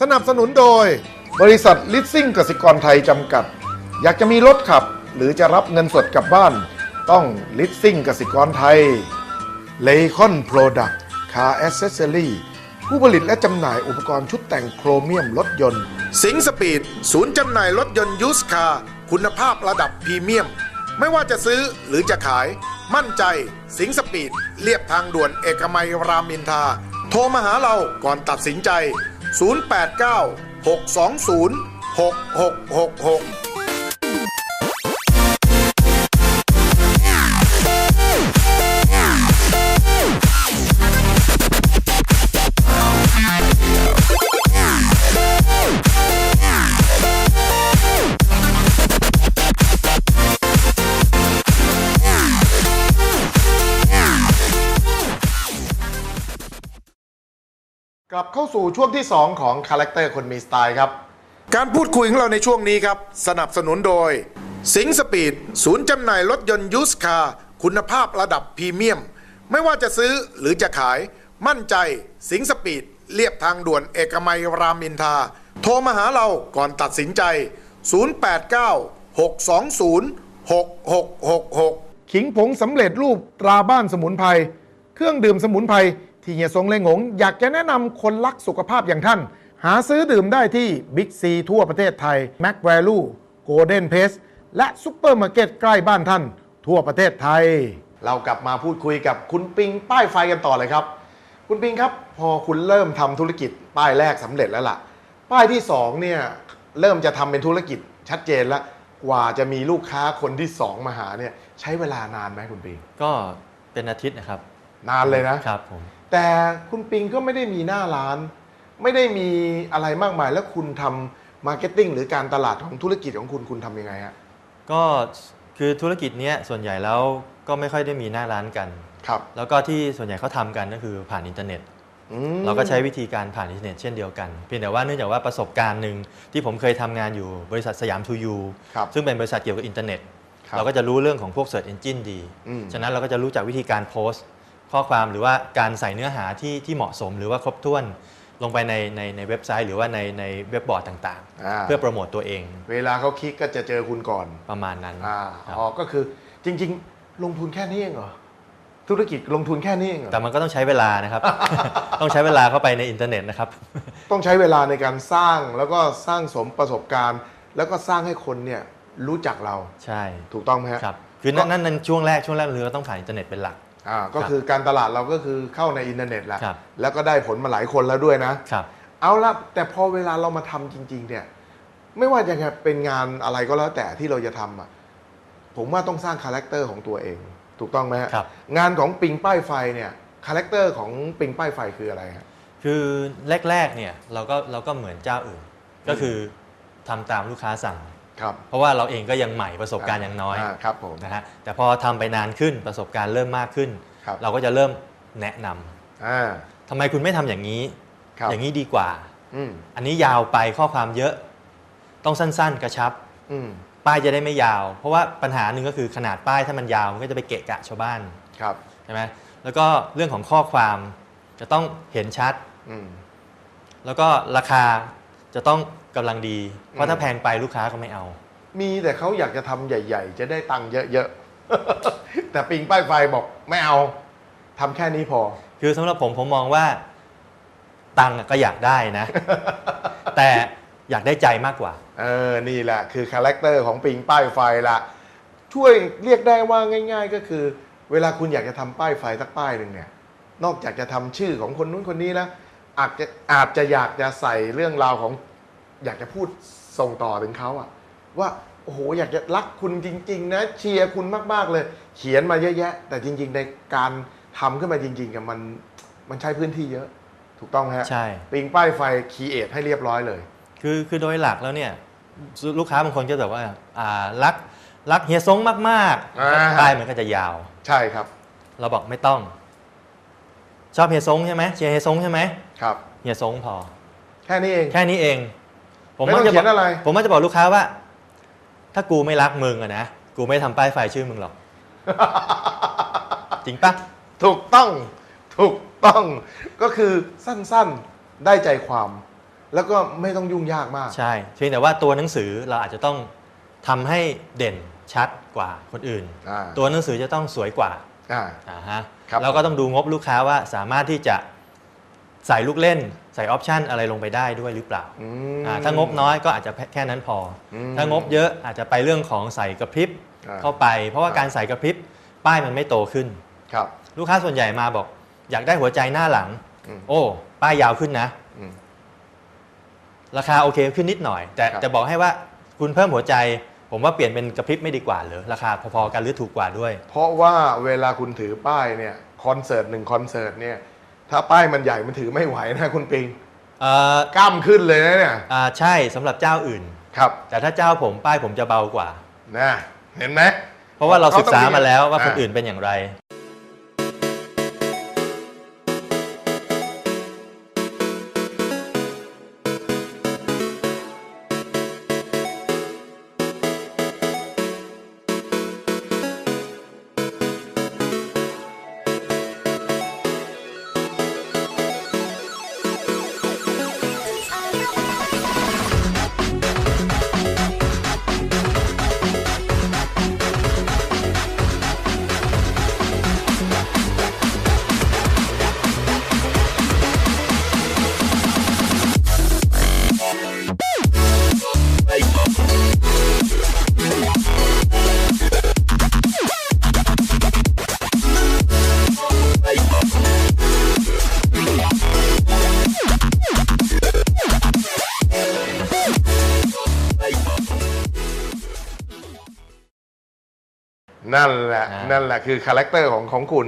สนับสนุนโดย บริษัทลิสซิ่งกสิกรไทยจำกัด อยากจะมีรถขับ หรือจะรับเงินสดกลับบ้าน ต้องลิสซิ่งกสิกรไทยเลคอนโปรดักต์คาร์แอสเซสซอรี่ผู้ผลิตและจำหน่ายอุปกรณ์ชุดแต่งโครเมียมรถยนต์ สิงสปีด ศูนย์จำหน่ายรถยนต์ยูสคาร์คุณภาพระดับพรีเมียม ไม่ว่าจะซื้อหรือจะขาย มั่นใจ สิงสปีดเรียบทางด่วนเอกมัยรามินทา โทรมาหาเราก่อนตัดสินใจ 089 620 6666 เข้าสู่ช่วงที่ 2 ของคาแรคเตอร์คนมีสไตล์ครับ การพูดคุยของเราในช่วงนี้ครับ สนับสนุนโดย สิงสปีดศูนย์จำหน่ายรถยนต์ยูสคาคุณภาพระดับพรีเมียม ไม่ว่าจะซื้อหรือจะขาย มั่นใจสิงสปีดเรียบทางด่วนเอกมัยรามอินทา โทรมาหาเราก่อนตัดสินใจ 089 620 6666 ขิงผงสำเร็จรูปตราบ้านสมุนไพรเครื่องดื่มสมุนไพร ที่เฮียทรงเลงหง อยากจะแนะนำคนรักสุขภาพอย่างท่าน หาซื้อดื่มได้ที่บิ๊กซีทั่วประเทศไทยแม็กแวลูโกลเด้นเพสและซุปเปอร์มาร์เก็ตใกล้บ้านท่าน ทั่วประเทศไทย เรากลับมาพูดคุยกับคุณปิงป้ายไฟกันต่อเลยครับ คุณปิงครับ พอคุณเริ่มทำธุรกิจป้ายแรกสำเร็จแล้วล่ะ ป้ายที่สองเนี่ยเริ่มจะทำเป็นธุรกิจชัดเจนแล้วกว่าจะมีลูกค้าคนที่สองมาหาเนี่ยใช้เวลานานไหมคุณปิงก็เป็นอาทิตย์นะครับ นานเลยนะครับผมแต่คุณปิงก็ไม่ได้มีหน้าร้าน ไม่ได้มีอะไรมากมายแล้วคุณทำมาร์เก็ตติ้งหรือการตลาดของธุรกิจของคุณคุณทำยังไงฮะก็คือธุรกิจเนี้ยส่วนใหญ่แล้วก็ไม่ค่อยได้มีหน้าร้านกัน ครับ แล้วก็ที่ส่วนใหญ่เขาทำกันก็คือผ่านอินเทอร์เน็ต อืม เราก็ใช้วิธีการผ่านอินเทอร์เน็ตเช่นเดียวกัน เพียงแต่ว่าเนื่องจากว่าประสบการณ์หนึ่งที่ผมเคยทำงานอยู่บริษัทสยามทูยูครับซึ่งเป็นบริษัทเกี่ยวกับอินเทอร์เน็ต ครับเราก็จะรู้เรื่องของพวก Search Engine ดี อืม ฉะนั้นเราก็จะรู้จักวิธีการโพสต์ ข้อความหรือว่าการใส่เนื้อหาที่ที่เหมาะสมหรือว่าครบถ้วนลงไปในในในเว็บไซต์หรือว่าในในเว็บบอร์ดต่างอ่า ๆ เพื่อโปรโมตตัวเองเวลาเขาคลิกก็จะเจอคุณก่อนประมาณนั้นอ่าครับอ๋อก็คือจริง ๆ ลงทุนแค่นี้เองเหรอธุรกิจลงทุนแค่นี้เองเหรอแต่มันก็ต้องใช้เวลานะครับ ต้องใช้เวลาเข้าไปในอินเทอร์เน็ตนะครับ ต้องใช้เวลาในการสร้างแล้วก็สร้างสมประสบการณ์ แล้วก็สร้างให้คนเนี่ยรู้จักเราใช่ถูกต้องไหมฮะ ครับคือนั่นนั่นนั่นช่วงแรกช่วงแรกเราต้องผ่านอินเทอร์เน็ตเป็นหลัก อ่าก็ครับคือการตลาดเราก็คือเข้าในอินเทอร์เน็ตแหละครับ แล้วก็ได้ผลมาหลายคนแล้วด้วยนะ ครับ เอาละแต่พอเวลาเรามาทำจริง ๆ เนี่ย ไม่ว่าจะเป็นงานอะไรก็แล้วแต่ที่เราจะทำอะผมว่าต้องสร้างคาแรคเตอร์ของตัวเอง ถูกต้องไหมฮะครับ งานของปิงป้ายไฟเนี่ยคาแรคเตอร์ของปิงป้ายไฟคืออะไรฮะ คือแรกๆเนี่ยเราก็เราก็เหมือนเจ้าอื่น ก็คือทำตามลูกค้าสั่ง ครับเพราะว่าเราเองก็ยังใหม่ประสบการณ์ยังน้อยาครับผมนะฮะแต่พอทำไปนานขึ้นประสบการณ์เริ่มมากขึ้นครับเราก็จะเริ่มแนะนำอ่าทำไมคุณไม่ทำอย่างนี้ครับอย่างนี้ดีกว่าอืมอันนี้ยาวไปข้อความเยอะ ต้องสั้นๆ กระชับอืมป้ายจะได้ไม่ยาว เพราะว่าปัญหาหนึ่งก็คือขนาดป้ายถ้ามันยาวมันก็จะไปเกะกะชาวบ้านครับใช่ไหมแล้วก็เรื่องของข้อความจะต้องเห็นชัดอืมแล้วก็ราคาจะต้อง กำลังดี เพอืราะมถ้าแพงไปลูกค้าก็ไม่เอา มีแต่เขาอยากจะทำใหญ่ ๆ จะได้ตังค์เยอะๆ แต่ปิงป้ายไฟบอกไม่เอาทำแค่นี้พอ คือสำหรับผมผมมองว่า ตังค์อะก็อยากได้นะ แต่อยากได้ใจมากกว่า เออ นี่แหละ คือคาแรคเตอร์ของปิงป้ายไฟละช่วยเรียกได้ว่าง่าย ๆ ก็คือ เวลาคุณอยากจะทำป้ายไฟสักป้ายหนึ่งเนี่ย นอกจากจะทำชื่อของคนนู้นคนนี้แล้วอาจจะอาจจะอยากจะใส่เรื่องราวของ อยากจะพูดส่งต่อถึงเขาอะว่าโอ้โหอยากจะรักคุณจริง ๆ นะ เชียร์คุณมากๆเลย เขียนมาเยอะแยะ แต่จริง ๆ ในการทำขึ้นมาจริงๆกับมันมันใช้พื้นที่เยอะ ถูกต้องไหมฮะใช่ปิงป้ายไฟคีเอทให้เรียบร้อยเลย คือคือโดยหลักแล้วเนี่ยลูกค้าบางคนก็แบบว่าอ่ารักรักเฮียซงมากอ่าๆป้ายมันก็จะยาว ใช่ครับ เราบอกไม่ต้อง ชอบเฮียซงใช่ไหมเชียร์เฮียซงใช่ไหมครับเฮียซงพอ แค่นี้เอง แค่นี้เอง ไม่ต้องจะบเขีอยนอะไร ผมมักจะบอกลูกค้าว่า ถ้ากูไม่รักมึงอะนะกูไม่ทำป้ายไฟชื่อมึงหรอก จริงปะถูกต้องถูกต้องก็คือสั้นๆได้ใจความ แล้วก็ไม่ต้องยุ่งยากมาก ใช่เพียงแต่ว่าตัวหนังสือเราอาจจะต้องทำให้เด่นชัดกว่าคนอื่น อ่า ตัวหนังสือจะต้องสวยกว่าอ่า อ่าฮะครับ เราก็ต้องดูงบลูกค้าว่าสามารถที่จะ ใส่ลูกเล่น ใส่ออปชันอะไรลงไปได้ด้วยหรือเปล่าอืมอ่า ถ้างบน้อยก็อาจจะแค่นั้นพออมถ้างบเยอะอาจจะไปเรื่องของใส่กระพริบอ่าเข้าไป เพราะว่าครับการใส่กระพริบป้ายมันไม่โตขึ้นครับลูกค้าส่วนใหญ่มาบอก อยากได้หัวใจหน้าหลังอืมโอ้ ป้ายยาวขึ้นนะอืมราคาโอเคขึ้นนิดหน่อย แต่ครับจะบอกให้ว่าคุณเพิ่มหัวใจ ผมว่าเปลี่ยนเป็นกระพริบไม่ดีกว่าเหรือราคาพอๆกันหรือถูกกว่าด้วย เพราะว่าเวลาคุณถือป้ายเนี่ยคอนเสิร์ตหนึ่งคอนเสิร์ตเนี่ย ถ้าป้ายมันใหญ่มันถือไม่ไหวนะคุณปิงเอ่อกล้ามขึ้นเลยนะเนี่ยอ่าใช่สำหรับเจ้าอื่น ครับแต่ถ้าเจ้าผมป้ายผมจะเบากว่า นะเห็นไหม เพราะว่าเราเขาศึกต้องษามีมาแล้วว่าอ่าคนอื่นเป็นอย่างไร นั่นแหละ อ่านั่ นั่นแหละคือคาแรคเตอร์ของของคุณ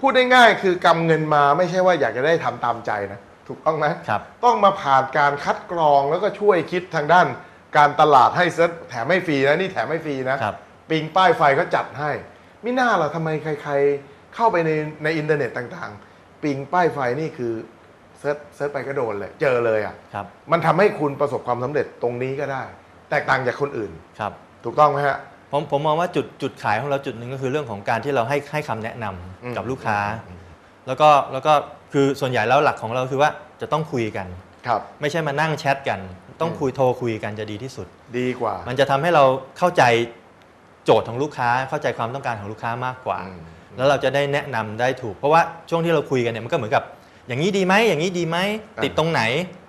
พูดง่ายๆคือกำเงินมาไม่ใช่ว่าอยากจะได้ทำตามใจนะ ถูกต้องไหม ครับ ต้องมาผ่านการคัดกรองแล้วก็ช่วยคิดทางด้านการตลาดให้ซะแถมไม่ฟรีนะนี่แถมไม่ฟรีนะครับ ปิงป้ายไฟเขาจัดให้มิน่าล่ะทำไมใคร ๆ เข้าไปในในอินเทอร์เน็ตต่างๆ ปิงป้ายไฟนี่คือเซิร์ชเซิร์ชไปก็โดนเลยเจอเลยอะครับมันทำให้คุณประสบความสำเร็จตรงนี้ก็ได้ แตกต่างจากคนอื่น ครับ ถูกต้องไหมฮะ ผมผมมองว่าจุดจุดขายของเราจุดหนึ่งก็คือเรื่องของการที่เราให้ให้คำแนะนำอืม กับลูกค้า แล้วก็แล้วก็คือส่วนใหญ่แล้วหลักของเราคือว่าจะต้องคุยกัน ครับ ไม่ใช่มานั่งแชทกัน ต้องคุยโทรคุยกันจะดีที่สุด ดีกว่ามันจะทำให้เราเข้าใจโจทย์ของลูกค้า เข้าใจความต้องการของลูกค้ามากกว่า อืม แล้วเราจะได้แนะนำได้ถูก เพราะว่าช่วงที่เราคุยกันเนี่ยมันก็เหมือนกับ อย่างนี้ดีไหมอย่างนี้ดีไหมติดตรงไหน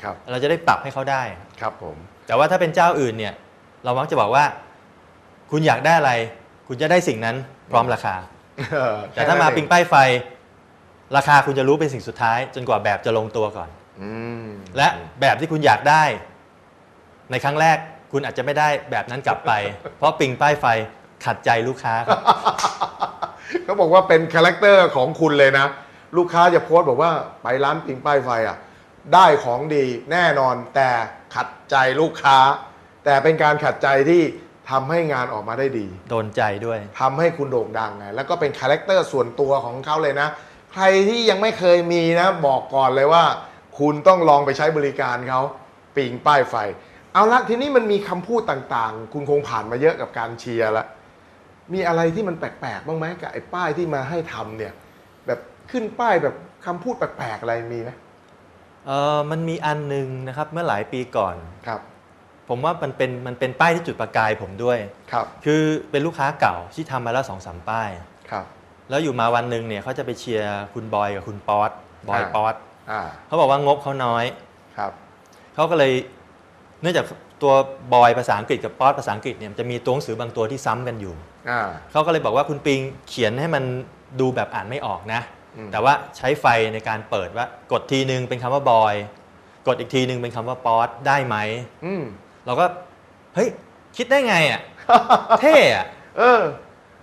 ครับ เราจะได้ปรับให้เขาได้ ครับผม แต่ว่าถ้าเป็นเจ้าอื่นเนี่ย เรามักจะบอกว่า คุณอยากได้อะไร คุณจะได้สิ่งนั้นพร้อมราคา เออแต่ถ้ามาค่นั้นเองปิงป้ายไฟ ราคาคุณจะรู้เป็นสิ่งสุดท้าย จนกว่าแบบจะลงตัวก่อน อืมและแบบที่คุณอยากได้ ในครั้งแรกคุณอาจจะไม่ได้แบบนั้นกลับไป เพราะปิงป้ายไฟขัดใจลูกค้าครับ เขาบอกว่าเป็นคาแรคเตอร์ของคุณเลยนะ ลูกค้าจะโพสต์บอกว่าไปร้านปิงป้ายไฟอะ ได้ของดีแน่นอนแต่ขัดใจลูกค้า แต่เป็นการขัดใจที่ ทำให้งานออกมาได้ดี โดนใจด้วย ทำให้คุณโด่งดังไงแล้วก็เป็นคาแรคเตอร์ส่วนตัวของเขาเลยนะ ใครที่ยังไม่เคยมีนะ บอกก่อนเลยว่า คุณต้องลองไปใช้บริการเขาปิงป้ายไฟ เอาละทีนี้มันมีคำพูดต่างๆ คุณคงผ่านมาเยอะกับการเชียร์ละมีอะไรที่มันแปลกๆบ้างไหมกับไอ้ป้ายที่มาให้ทำเนี่ย แบบขึ้นป้ายแบบคำพูดแปลกๆอะไรมีไหมเออมันมีอันหนึงนะครับเมื่อหลายปีก่อน ครับ ผมว่ามันเป็นมันเป็นป้ายที่จุดประกายผมด้วย ครับ คือเป็นลูกค้าเก่าที่ทำมาแล้วสองสามป้าย ครับ แล้วอยู่มาวันหนึ่งเนี่ยเขาจะไปเชียร์คุณบอยกับคุณป๊อตบอยอ่า ป๊อตอ่า เขาบอกว่างบเขาน้อย ครับ เขาก็เลยเนื่องจากตัวบอยภาษาอังกฤษกับป๊อตภาษาอังกฤษเนี่ยมันจะมีตัวหนังสือบางตัวที่ซ้ำกันอยู่ อ่า เขาก็เลยบอกว่าคุณปิงเขียนให้มันดูแบบอ่านไม่ออกนะ อืม แต่ว่าใช้ไฟในการเปิดว่ากดทีนึงเป็นคำว่าบอย กดอีกทีนึงเป็นคำว่าป๊อตได้ไหม อืม เราก็เฮ้ยคิดได้ไงอะ เท่อะเออ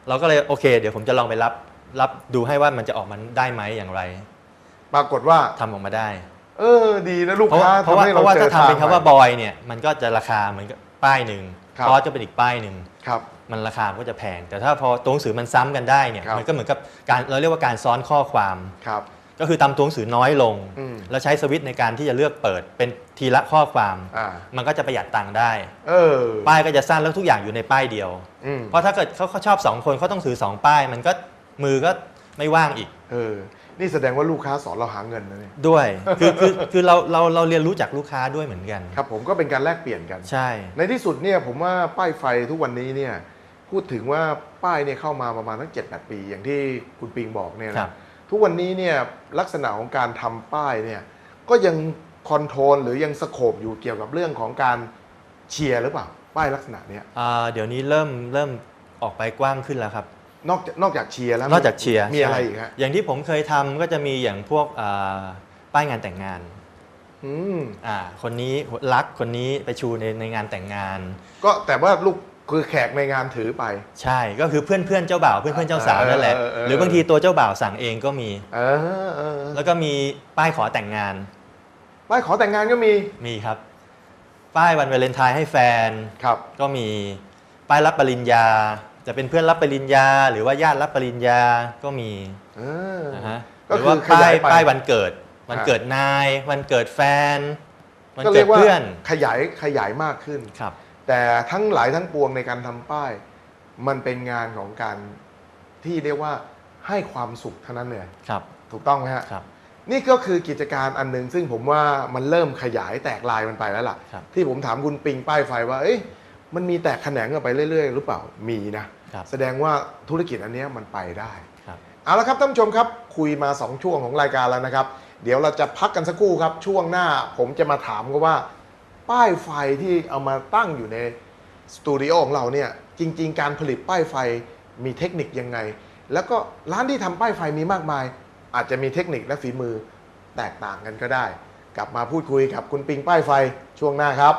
เราก็เลยโอเค เดี๋ยวผมจะลองไปรับ รับดูให้ว่ามันจะออกมาได้ไหมอย่างไรปรากฏว่าทำออกมาได้ เออ ดีนะลูกเพราะค้าว่าเพราะว่าทำให้เพเราราะว่าเจถ้าอทำเป็นทางคำว่าใหม่ บอยเนี่ยมันก็จะราคาเหมือนกับป้ายหนึ่งครับป๊อตก็เป็นอีกป้ายหนึ่งครับ มันราคาก็จะแพง แต่ถ้าพอตัวหนังสือมันซ้ำกันได้เนี่ยครับ มันก็เหมือนกับการเราเรียกว่าการซ้อนข้อความ ครับ ก็คือทำตัวหนังสือน้อยลง อืมแล้วใช้สวิตช์ในการที่จะเลือกเปิดเป็นทีละข้อความ อ่า มันก็จะประหยัดตังค์ได้ เออป้ายก็จะสั้นแล้วทุกอย่างอยู่ในป้ายเดียว อืมเพราะถ้าเกิดเขาเขาชอบสองคนเขาต้องถือสองป้าย มันก็มือก็ไม่ว่างอีกเออ นี่แสดงว่าลูกค้าสอนเราหาเงินนะเนี่ยด้วย คือคือคือเราเราเราเรียนรู้จากลูกค้าด้วยเหมือนกัน ครับ ผมก็เป็นการแลกเปลี่ยนกัน ใช่ ในที่สุดเนี่ยผมว่าป้ายไฟทุกวันนี้เนี่ยพูดถึงว่าป้ายเนี่ยเข้ามาประมาณตั้งเจ็ดแปดปี อย่างที่คุณปิงบอกเนี่ยครันะบ ทุกวันนี้เนี่ยลักษณะของการทำป้ายเนี่ยก็ยังคอนโทรลหรือยังสโคบอยู่เกี่ยวกับเรื่องของการเชียร์หรือเปล่าป้ายลักษณะเนี้ยอ่าเดี๋ยวนี้เริ่มเริ่มออกไปกว้างขึ้นแล้วครับ นอกจากนอกจากเชียร์แล้วนอกจากเชียร์มีอะไรใช่อีกฮะอย่างที่ผมเคยทำก็จะมีอย่างพวกอ่าป้ายงานแต่งงานอืมอ่าคนนี้รักคนนี้ไปชูในในงานแต่งงาน ก็แต่ว่าลูก คือแขกในงานถือไป ใช่ก็คือเพื่อนเพื่อนเจ้าบ่าวเพื่อนเพื่อนเจ้าสาวนั่นแหละเออเออเออหรือบางทีตัวเจ้าบ่าวสั่งเองก็มีเออเออแล้วก็มีป้ายขอแต่งงาน ป้ายขอแต่งงานก็มีมีครับ ป้ายวันวาเลนไทน์ให้แฟนครับ ก็มีป้ายรับปริญญา จะเป็นเพื่อนรับปริญญา หรือว่าญาติรับปริญญาก็มีเออนะฮะหก็รือคือว่าขป้ายายยไปป้ายวันเกิด วันฮะเกิดนาย วันเกิดแฟน วันก็เกิเรียดกว่าเพื่อนขยายขยายมากขึ้นครับ แต่ทั้งหลายทั้งปวงในการทำป้าย มันเป็นงานของการที่เรียกว่าให้ความสุขเท่านั้นเลยครับ ถูกต้องไหมฮะครับ นี่ก็คือกิจการอันหนึ่งซึ่งผมว่ามันเริ่มขยายแตกลายมันไปแล้วล่ะ ครับที่ผมถามคุณปิงป้ายไฟว่า เอ้ยมันมีแตกแขนงกันไปเรื่อยๆ หรือเปล่ามีนะครับ แสดงว่าธุรกิจอันเนี้ยมันไปได้ ครับ เอาละครับท่านผู้ชมครับ คุยมา 2 ช่วงของรายการแล้วนะครับ เดี๋ยวเราจะพักกันสักครู่ครับ ช่วงหน้าผมจะมาถามก็ว่า ป้ายไฟที่เอามาตั้งอยู่ในสตูดิโอของเราเนี่ยจริง ๆ การผลิตป้ายไฟมีเทคนิคยังไง แล้วก็ร้านที่ทำป้ายไฟมีมากมาย อาจจะมีเทคนิคและฝีมือแตกต่างกันก็ได้ กลับมาพูดคุยกับคุณปิงป้ายไฟช่วงหน้าครับ